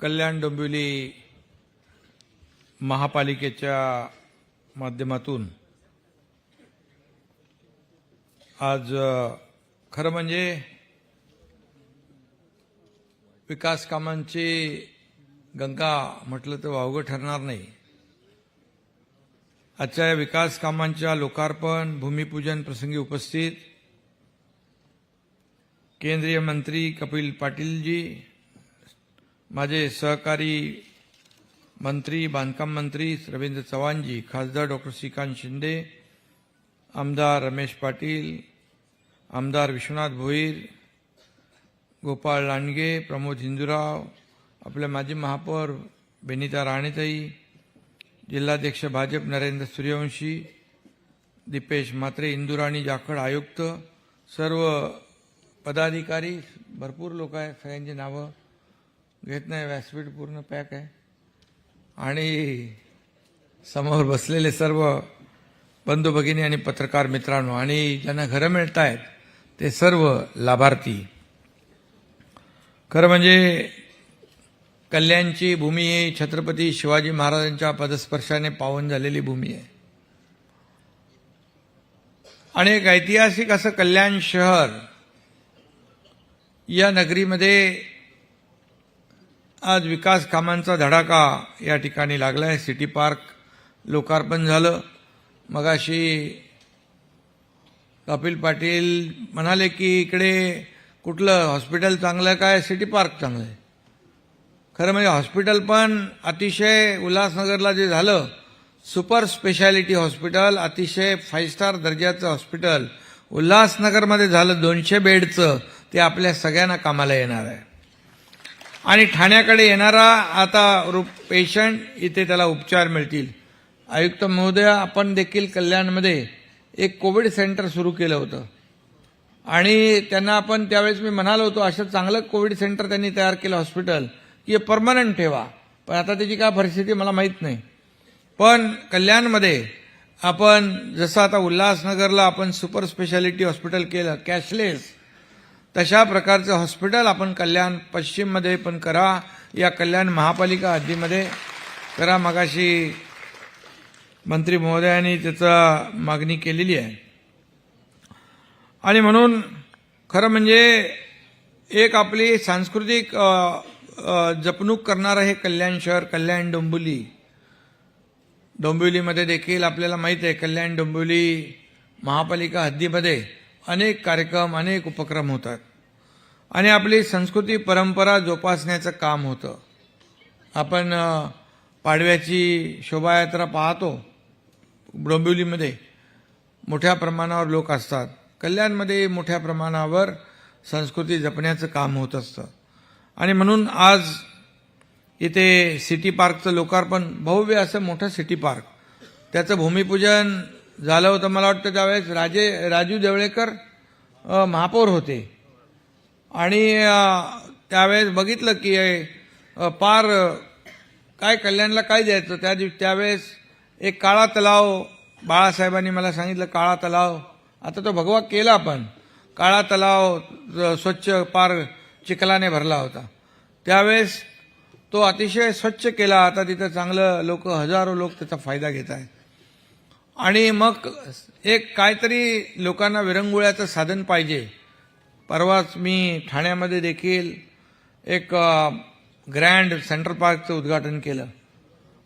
कल्याण डोंबिवली महापालिकेच्या माध्यमातून आज खरं म्हणजे विकास कामांची गंगा म्हटलं तर वावगं ठरणार नाही. आजच्या या विकास कामांच्या लोकार्पण भूमिपूजन प्रसंगी उपस्थित केंद्रीय मंत्री कपिल पाटीलजी माझे सहकारी मंत्री बांधकाम मंत्री रवींद्र चव्हाणजी खासदार डॉक्टर श्रीकांत शिंदे आमदार रमेश पाटील आमदार विश्वनाथ भोईर गोपाळ लांडगे प्रमोद हिंदूराव आपले माजी महापौर बेनिता राणेताई जिल्हाध्यक्ष भाजप नरेंद्र सूर्यवंशी दीपेश म्हात्रे इंदुराणी जाखड आयुक्त सर्व पदाधिकारी भरपूर लोक आहेत सगळ्यांची नावं घेत नाही व्यासपीठ पूर्ण पॅक आहे. आणि समोर बसलेले सर्व बंधू भगिनी आणि पत्रकार मित्रांनो आणि ज्यांना घरं मिळत आहेत ते सर्व लाभार्थी. खरं म्हणजे कल्याणची भूमी ही छत्रपती शिवाजी महाराजांच्या पदस्पर्शाने पावन झालेली भूमी आहे. आणि एक ऐतिहासिक असं कल्याण शहर या नगरीमध्ये आज विकास कामांचा धडाका या ठिकाणी लागला आहे सिटी पार्क लोकार्पण झालं. मगाशी कपिल पाटील म्हणाले की इकडे कुठलं हॉस्पिटल चांगलं काय? सिटी पार्क चांगलं आहे. खरं म्हणजे हॉस्पिटल पण अतिशय उल्हासनगरला जे झालं सुपर स्पेशालिटी हॉस्पिटल अतिशय फाईव्ह स्टार दर्जाचं हॉस्पिटल उल्हासनगरमध्ये झालं दोनशे बेडचं ते आपल्या सगळ्यांना कामाला येणार आहे. आणि ठाण्याकडे येणारा आता पेशंट इथे त्याला उपचार मिळतील. आयुक्त महोदय आपण देखील कल्याणमध्ये एक कोविड सेंटर सुरू केलं होतं. आणि त्यांना आपण त्यावेळेस मी म्हणालो होतो असं चांगलं कोविड सेंटर त्यांनी तयार केलं हॉस्पिटल की हे परमनंट ठेवा. पण आता त्याची काय परिस्थिती मला माहीत नाही. पण कल्याणमध्ये आपण जसं आता उल्हासनगरला आपण सुपर स्पेशालिटी हॉस्पिटल केलं कॅशलेस तशा प्रकारचं हॉस्पिटल आपण कल्याण पश्चिममध्ये पण करा. या कल्याण महापालिका हद्दीमध्ये करा. मगाशी मंत्री महोदयांनी त्याचा मागणी केलेली आहे. आणि म्हणून खरं म्हणजे एक आपली सांस्कृतिक जपणूक करणारं हे कल्याण शहर कल्याण डोंबिवली. डोंबिवलीमध्ये देखील आपल्याला माहीत आहे कल्याण डोंबिवली महापालिका हद्दीमध्ये अनेक कार्यक्रम अनेक उपक्रम होतात. आणि आपली संस्कृती परंपरा जोपासण्याचं काम होतं. आपण पाडव्याची शोभायात्रा पाहतो. डोंबिवलीमध्ये मोठ्या प्रमाणावर लोक असतात. कल्याणमध्ये मोठ्या प्रमाणावर संस्कृती जपण्याचं काम होत असतं. आणि म्हणून आज इथे सिटी पार्कचं लोकार्पण भव्य असं मोठं सिटी पार्क. त्याचं भूमिपूजन झालं होतं मला वाटतं त्यावेळेस राजे राजू देवळेकर महापौर होते. आणि त्यावेळेस बघितलं की पार काय कल्याणला काय द्यायचं? त्या दिवशी त्यावेळेस एक काळा तलाव बाळासाहेबांनी मला सांगितलं काळा तलाव. आता तो भगवा केला पण. काळा तलाव स्वच्छ पार चिखलाने भरला होता. त्यावेळेस तो अतिशय स्वच्छ केला. आता तिथं चांगलं लोक हजारो लोक त्याचा फायदा घेत आहेत. आणि मग एक काहीतरी लोकांना विरंगुळ्याचं साधन पाहिजे. परवाच मी ठाण्यामध्ये देखील एक ग्रँड सेंट्रल पार्कचं उद्घाटन केलं.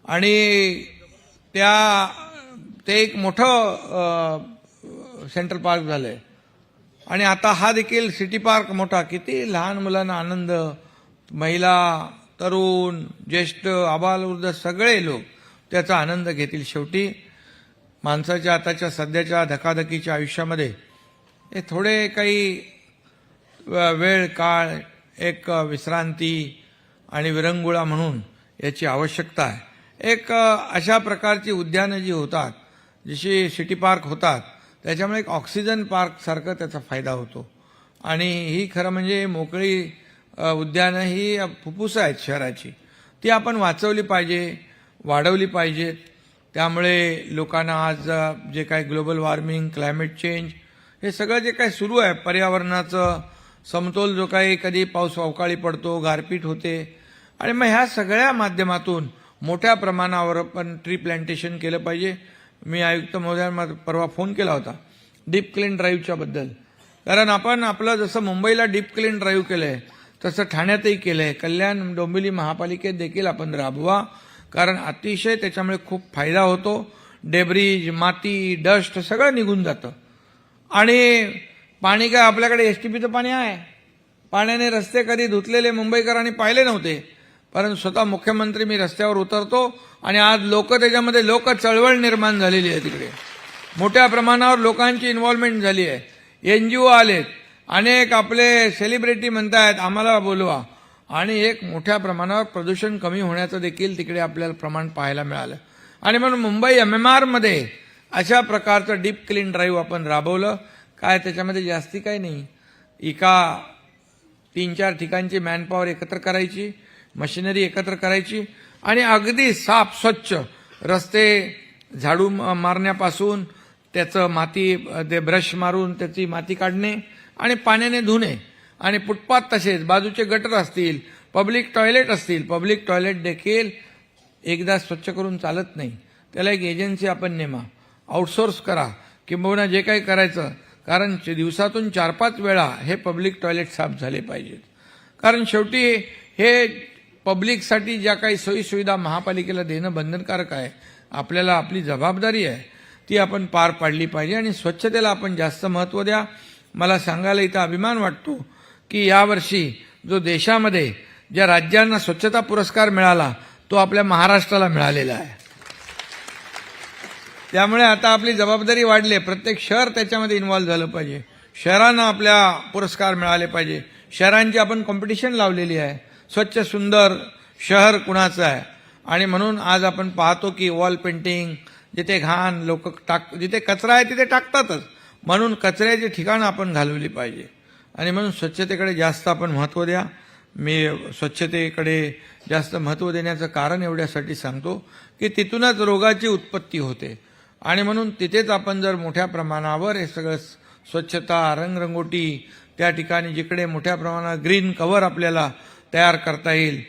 आणि त्या ते एक मोठं सेंट्रल पार्क झालं आहे आणि आता हा देखील सिटी पार्क मोठा. किती लहान मुलांना आनंद. महिला तरुण ज्येष्ठ आबालवृद्ध सगळे लोक त्याचा आनंद घेतील शेवटी. माणसाच्या आताच्या सध्याच्या धकाधकीच्या आयुष्यामध्ये हे थोडे काही वेळ काळ एक विश्रांती आणि विरंगुळा म्हणून याची आवश्यकता आहे. एक अशा प्रकारची उद्यानं जी होतात जशी सिटी पार्क होतात त्याच्यामुळे एक ऑक्सिजन पार्कसारखं त्याचा फायदा होतो. आणि ही खरं म्हणजे मोकळी उद्यानं ही फुफ्फुसं आहेत शहराची. ती आपण वाचवली पाहिजे वाढवली पाहिजेत. त्यामुळे लोकांना आज जे काय ग्लोबल वॉर्मिंग क्लायमेट चेंज हे सगळं जे काही सुरू आहे पर्यावरणाचं समतोल जो काही कधी पाऊस अवकाळी पडतो गारपीट होते आणि मग ह्या सगळ्या माध्यमातून मोठ्या प्रमाणावर आपण ट्री प्लांटेशन केलं पाहिजे. मी आयुक्त महोदयांना परवा फोन केला होता डीप क्लीन ड्राईव्हच्या बद्दल. कारण आपण आपलं जसं मुंबईला डीप क्लीन ड्राईव्ह आहे तसं ठाण्यातही केलं आहे कल्याण डोंबिवली महापालिकेत देखील आपण राबवा. कारण अतिशय त्याच्यामुळे खूप फायदा होतो. डेब्रिज माती डस्ट सगळं निघून जातं. आणि पाणी काय आपल्याकडे एस टी पीचं पाणी आहे? पाण्याने रस्ते कधी धुतलेले मुंबईकरांनी पाहिले नव्हते. परंतु स्वतः मुख्यमंत्री मी रस्त्यावर उतरतो आणि आज लोक त्याच्यामध्ये लोक चळवळ निर्माण झालेली आहे तिकडे. मोठ्या प्रमाणावर लोकांची इन्व्हॉल्वमेंट झाली आहे. एन जी ओ आलेत. अनेक आपले सेलिब्रिटी म्हणतायत आम्हाला बोलवा. आणि एक मोठ्या प्रमाणावर प्रदूषण कमी होण्याचं देखील तिकडे आपल्याला प्रमाण पाहायला मिळालं. आणि म्हणून मुंबई एम एम आरमध्ये अशा प्रकारचं डीप क्लीन ड्राईव्ह आपण राबवलं. काय त्याच्यामध्ये जास्ती काही नाही. एका तीन चार ठिकाणची मॅनपॉवर एकत्र करायची मशिनरी एकत्र करायची आणि अगदी साफ स्वच्छ रस्ते झाडू म- मारण्यापासून त्याचं माती ते ब्रश मारून त्याची माती काढणे आणि पाण्याने धुणे. आणि फुटपाथ तसेच बाजूचे गटर असतील पब्लिक टॉयलेट असतील पब्लिक टॉयलेट देखील एकदा स्वच्छ करून चालत नाही. त्याला एक एजन्सी आपण नेमा. आउटसोर्स करा. किंबहुना जे काही करायचं कारण दिवसातून चार पाच वेळा हे पब्लिक टॉयलेट साफ झाले पाहिजेत. कारण शेवटी हे पब्लिकसाठी ज्या काही सोयीसुविधा महापालिकेला देणं बंधनकारक आहे आपल्याला आपली जबाबदारी आहे ती आपण पार पाडली पाहिजे आणि स्वच्छतेला आपण जास्त महत्त्व द्या. मला सांगायला इथं अभिमान वाटतो. की यावर्षी जो देशामध्ये ज्या राज्यांना स्वच्छता पुरस्कार मिळाला तो आपल्या महाराष्ट्राला मिळालेला आहे. त्यामुळे आता आपली जबाबदारी वाढली. आहे प्रत्येक शहर त्याच्यामध्ये इन्व्हॉल्व्ह झालं पाहिजे. शहरांना आपल्या पुरस्कार मिळाले पाहिजे. शहरांची आपण कॉम्पिटिशन लावलेली आहे. स्वच्छ सुंदर शहर कुणाचं आहे? आणि म्हणून आज आपण पाहतो की वॉल पेंटिंग जिथे घाण लोक टाक जिथे कचरा आहे तिथे टाकतातच. म्हणून कचऱ्याची ठिकाणं आपण घालवली पाहिजे. आणि म्हणून स्वच्छतेकडे जास्त आपण महत्त्व द्या. मी स्वच्छतेकडे जास्त महत्त्व देण्याचं कारण एवढ्यासाठी सांगतो की तिथूनच रोगाची उत्पत्ती होते. आणि म्हणून तिथेच आपण जर मोठ्या प्रमाणावर हे सगळं स्वच्छता रंगरंगोटी त्या ठिकाणी जिकडे मोठ्या प्रमाणात ग्रीन कवर आपल्याला तयार करता येईल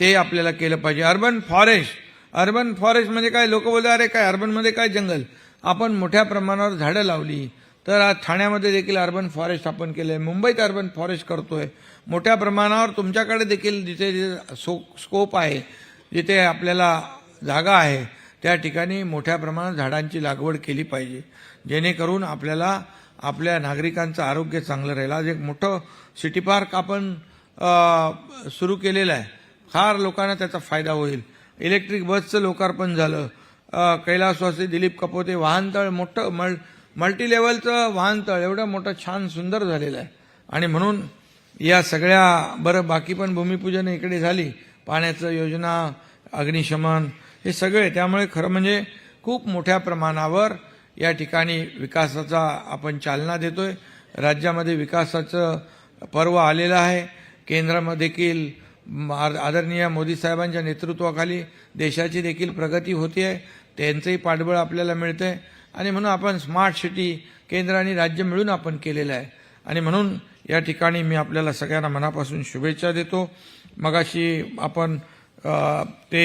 ते आपल्याला केलं पाहिजे. अर्बन फॉरेस्ट अर्बन फॉरेस्ट म्हणजे काय? लोक बोलतात अरे काय अर्बनमध्ये काय जंगल? आपण मोठ्या प्रमाणावर झाडं लावली तर आज ठाण्यामध्ये देखील अर्बन फॉरेस्ट आपण केलं आहे मुंबईत अर्बन फॉरेस्ट करतोय. मोठ्या प्रमाणावर तुमच्याकडे देखील जिथे जिथे सो स्कोप आहे जिथे आपल्याला जागा आहे त्या ठिकाणी मोठ्या प्रमाणात झाडांची लागवड केली पाहिजे. जेणेकरून आपल्याला आपल्या नागरिकांचं आरोग्य चांगलं राहील. आज एक मोठं सिटी पार्क आपण सुरू केलेलं आहे. फार लोकांना त्याचा फायदा होईल. इलेक्ट्रिक बसचं लोकार्पण झालं. कैलासवासी दिलीप कपोते वाहनतळ मोठं मळ लेवलचं वाहनतळ एवढं मोठं छान सुंदर झालेलं आहे. आणि म्हणून या सगळ्या बरं बाकी पण भूमिपूजन इकडे झाली. पाण्याचं योजना अग्निशमन हे सगळे त्यामुळे खरं म्हणजे खूप मोठ्या प्रमाणावर या ठिकाणी विकासाचा आपण चालना देतोय. राज्यामध्ये विकासाचं पर्व आलेलं आहे. केंद्रामध्ये देखील आद- आदरणीय मोदी साहेबांच्या नेतृत्वाखाली देशाची देखील प्रगती होती आहे त्यांचंही पाठबळ आपल्याला मिळतंय. आणि म्हणून आपण स्मार्ट सिटी केंद्र आणि राज्य मिळून आपण केलेलं आहे. आणि म्हणून या ठिकाणी मी आपल्याला सगळ्यांना मनापासून शुभेच्छा देतो. मगाशी आपण ते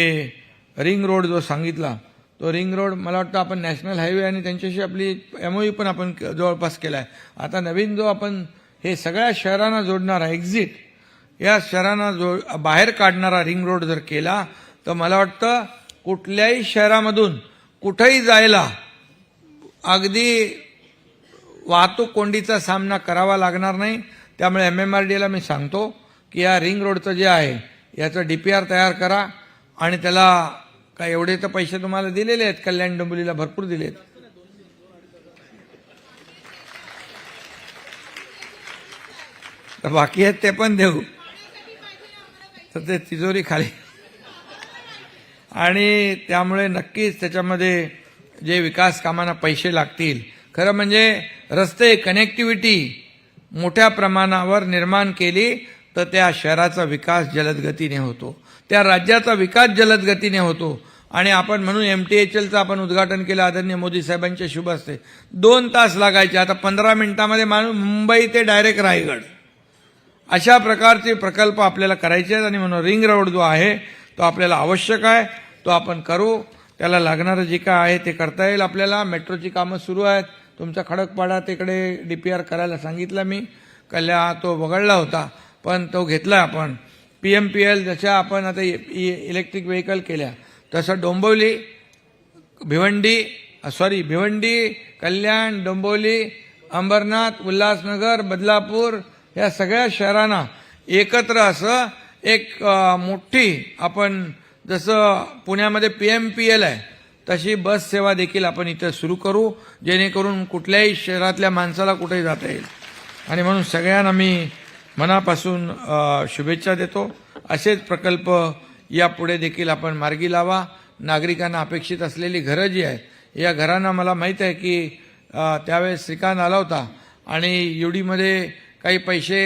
रिंग रोड जो सांगितला तो रिंग रोड मला वाटतं आपण नॅशनल हायवे आणि त्यांच्याशी आपली एमओयू पण आपण क- जवळपास केला आहे आता नवीन जो आपण हे सगळ्या शहरांना जोडणारा एक्झिट या शहरांना जो बाहेर काढणारा रिंग रोड जर केला तर मला वाटतं कुठल्याही शहरामधून कुठेही जायला अगदी वाहतूक कोंडीचा सामना करावा लागणार नाही. त्यामुळे एम एम आर डीला मी सांगतो की या रिंग रोडचं जे आहे याचं डी पी आर तयार करा आणि त्याला काय एवढे तर पैसे तुम्हाला दिलेले आहेत कल्याण डोंबिवलीला भरपूर दिलेत. तर बाकी आहेत ते पण देऊ. तर ते तिजोरी खाली. आणि त्यामुळे नक्कीच त्याच्यामध्ये जे विकास कामांना पैसे लागतील. खरं म्हणजे रस्ते कनेक्टिव्हिटी मोठ्या प्रमाणावर निर्माण केली तर त्या शहराचा विकास जलद गतीने होतो. त्या राज्याचा विकास जलद गतीने होतो. आणि आपण म्हणून एम टी एच एलचं आपण उद्घाटन केलं आदरणीय मोदी साहेबांचे शुभ असते दोन तास लागायचे. आता पंधरा मिनिटामध्ये माणूस मुंबई ते डायरेक्ट रायगड. अशा प्रकारचे प्रकल्प आपल्याला करायचे आहेत आणि म्हणून रिंग रोड जो आहे तो आपल्याला आवश्यक आहे. तो आपण करू. त्याला लागणारं जे काय आहे ते करता येईल आपल्याला. मेट्रोची कामं सुरू आहेत. तुमच्या खडकपाडा तिकडे डी पी आर करायला सांगितलं मी. कल्या तो वगळला होता पण तो घेतला आपण. पी एम पी एल जशा आपण आता इलेक्ट्रिक व्हेकल केल्या तसं डोंबिवली भिवंडी सॉरी भिवंडी कल्याण डोंबिवली अंबरनाथ उल्हासनगर बदलापूर या सगळ्या शहरांना एकत्र असं एक मोठी आपण जसं पुण्यामध्ये पी एम पी एल आहे तशी बस सेवा देखील आपण इथं सुरू करू जेणेकरून कुठल्याही शहरातल्या माणसाला कुठेही जाता येईल. आणि म्हणून सगळ्यांना मी मनापासून शुभेच्छा देतो. असेच प्रकल्प यापुढे देखील आपण मार्गी लावा. नागरिकांना अपेक्षित असलेली घरं जी आहे या घरांना मला माहीत आहे की त्यावेळेस श्रीकांत आला होता आणि युडीमध्ये काही पैसे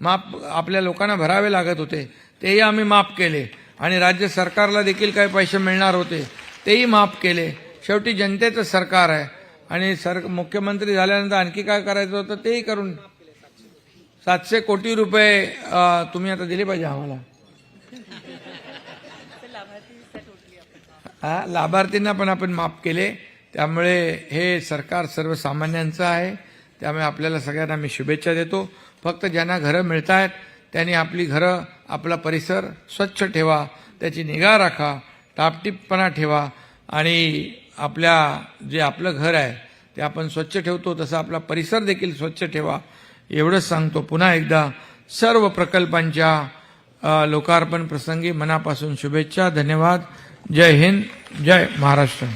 माफ आपल्या लोकांना भरावे लागत होते तेही आम्ही माफ केले. आणि राज्य सरकारला देखील काही पैसे मिळणार होते तेही माफ केले. शेवटी जनतेचं सरकार आहे. आणि सर मुख्यमंत्री झाल्यानंतर आणखी काय करायचं होतं तेही करून सातशे कोटी रुपये तुम्ही आता दिले पाहिजे आम्हाला. हा लाभार्थींना पण आपण माफ केले. त्यामुळे हे सरकार सर्वसामान्यांचं आहे. त्यामुळे आपल्याला सगळ्यांना मी शुभेच्छा देतो. फक्त ज्यांना घरं मिळत आहेत त्यांनी आपली घरं आपला परिसर स्वच्छ ठेवा त्याची निगा राखा टापटीपणा ठेवा आणि आपल्या जे आपलं घर आहे ते आपण स्वच्छ ठेवतो तसं आपला परिसर देखील स्वच्छ ठेवा. एवढंच सांगतो. पुन्हा एकदा सर्व प्रकल्पांच्या लोकार्पण प्रसंगी मनापासून शुभेच्छा धन्यवाद. जय हिंद जय महाराष्ट्र.